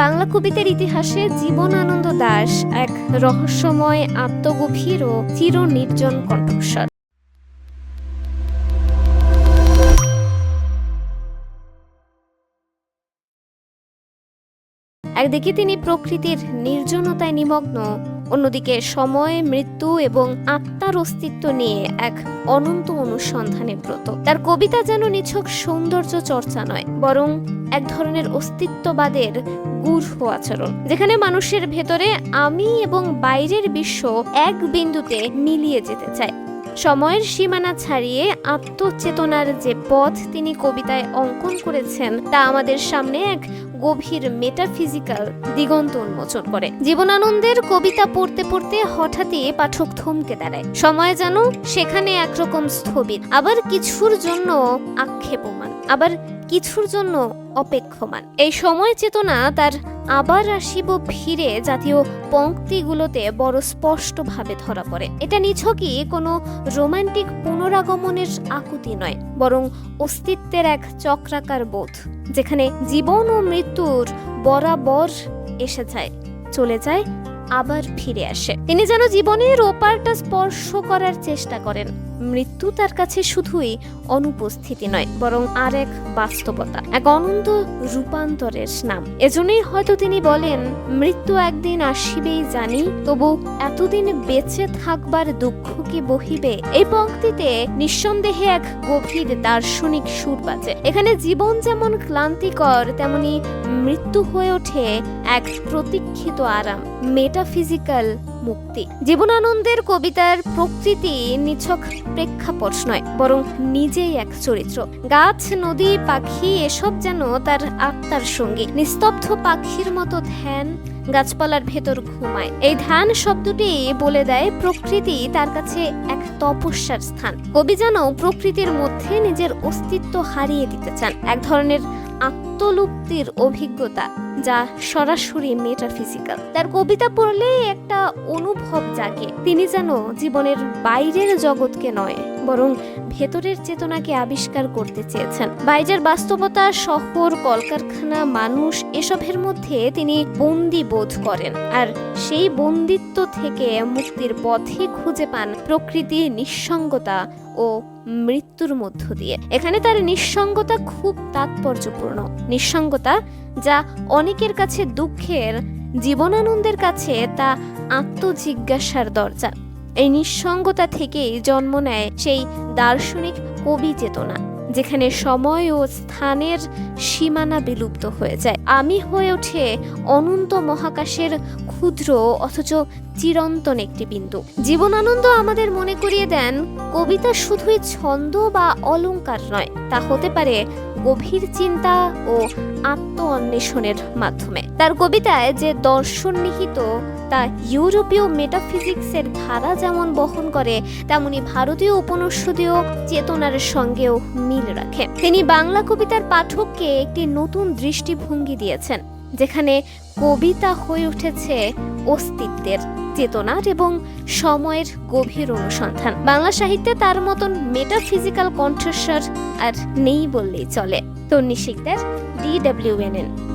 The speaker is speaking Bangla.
বাংলা কবিতার ইতিহাসে জীবনানন্দ দাস এক রহস্যময়, আত্মগভীর ও চির নির্জন কণ্ঠস্বর। একদিকে তিনি প্রকৃতির নির্জনতায় নিমগ্ন, অন্যদিকে সময়, মৃত্যু এবং আত্মার অস্তিত্ব নিয়ে এক অনন্ত অনুসন্ধানে ব্রত। তার কবিতা যেন নিছক সৌন্দর্য চর্চা নয়, বরং এক ধরনের অস্তিত্ববাদের গূঢ় আচরণ, যেখানে মানুষের ভেতরে আমি এবং বাইরের বিশ্ব এক বিন্দুতে মিলিয়ে যেতে চায়। সময়ের সীমানা ছাড়িয়ে আত্মচেতনার যে পথ তিনি কবিতায় অঙ্কন করেছেন, তা আমাদের সামনে এক গভীর মেটাফিজিক্যাল দিগন্ত উন্মোচন করে। জীবনানন্দের কবিতা পড়তে পড়তে হঠাৎই পাঠক থমকে দাঁড়ায়। সময় যেন সেখানে একরকম স্থবির, আবার কিছুর জন্য আক্ষেপমান, আবার কিছুর জন্য অপেক্ষমান। এই সময় চেতনা তার আবার আসিব ফিরে জাতীয় পংক্তিগুলোতে বড় স্পষ্টভাবে ধরা পড়ে। এটা নিছকই কোনো রোমান্টিক পুনরাগমনের আকুতি নয়, বরং অস্তিত্বের এক চক্রাকার বোধ, যেখানে জীবন ও মৃত্যুর বরাবর এসে যায়, চলে যায়, আবার ফিরে আসে। তিনি যেন জীবনের ওপারটা স্পর্শ করার চেষ্টা করেন। মৃত্যু তার কাছে শুধুই অনুপস্থিতি নয়, বরং আর এক বাস্তবতা, এক অনন্ত রূপান্তরের নাম। এজন্যই হয়তো তিনি বলেন, মৃত্যু একদিন আসিবেই জানি, তবু এতদিন বেঁচে থাকবার দুঃখ কি বহিবে? এই পংক্তিতে নিঃসন্দেহে এক গভীর দার্শনিক সুর বাজে। এখানে জীবন যেমন ক্লান্তিকর, তেমনি মৃত্যু হয়ে ওঠে এক প্রতীক্ষিত আরাম, মেটাফিজিক্যাল মুক্তি। জীবনানন্দের কবিতার প্রকৃতি নিছক প্রেক্ষাপট নয়, বরং নিজেই এক চরিত্র। গাছ, নদী, পাখি, এসব যেন তার আত্মার সঙ্গী। নিস্তব্ধ পাখির মতো ধ্যান গাছপালার ভেতর ঘুমায়। এই ধ্যান শব্দটি বলে দেয় প্রকৃতি তার কাছে এক তপস্যার স্থান। কবি যেন প্রকৃতির মধ্যে নিজের অস্তিত্ব হারিয়ে দিতে চান। এক ধরনের আত্মলুপ্তির অভিজ্ঞতা, যা সরাসরি মেটাফিজিক্যাল তার কবিতা পড়লে একটা অনুভব জাগে, তিনি যেন জীবনের বাইরের জগৎকে নয়, বরং ভেতরের চেতনাকে আবিষ্কার করতে চেয়েছেন। বাইরের বাস্তবতা, শহর, কলকারখানা, মানুষ, এসবের মধ্যে তিনি বন্দি বোধ করেন, আর সেই বন্দিত্ব থেকে মুক্তির পথে খুঁজে পান প্রকৃতির নিঃসঙ্গতা ও মৃত্যুর মধ্য দিয়ে। এখানে তার নিঃসঙ্গতা খুব তাৎপর্যপূর্ণ। নিঃসঙ্গতা যা অনেকের কাছে দুঃখের, জীবনানন্দের কাছে তা আত্মজিজ্ঞাসার দরজা। এই নিঃসঙ্গতা থেকেই জন্ম নেয় সেই দার্শনিক কবি চেতনা। যেখানে সময় ও স্থানের সীমানা বিলুপ্ত হয়ে যায়। আমি হয়ে ওঠে অনন্ত মহাকাশের ক্ষুদ্র অথচ চিরন্তন একটি বিন্দু। জীবনানন্দ আমাদের মনে করিয়ে দেন, কবিতা শুধুই ছন্দ বা অলঙ্কার নয়, তা হতে পারে গভীর চিন্তা ও আত্ম অন্বেষণের মাধ্যমে। তার কবিতায় যে দর্শন নিহিত, তা ইউরোপীয় মেটাফিজিক্সের ধারা যেমন বহন করে, তেমনি ভারতীয় উপনিষদীয় চেতনার সঙ্গেও মিল রাখে। তিনি বাংলা কবিতার পাঠককে একটি নতুন দৃষ্টিভঙ্গি দিয়েছেন, যেখানে কবিতা হয়ে উঠেছে অস্তিত্বের চেতনার এবং সময়ের গভীর অনুসন্ধান। বাংলা সাহিত্যে তার মতন মেটাফিজিক্যাল কণ্ঠস্বর আর নেই বললেই চলে। তন্নি শিকদার ডিডব্লিউএনএন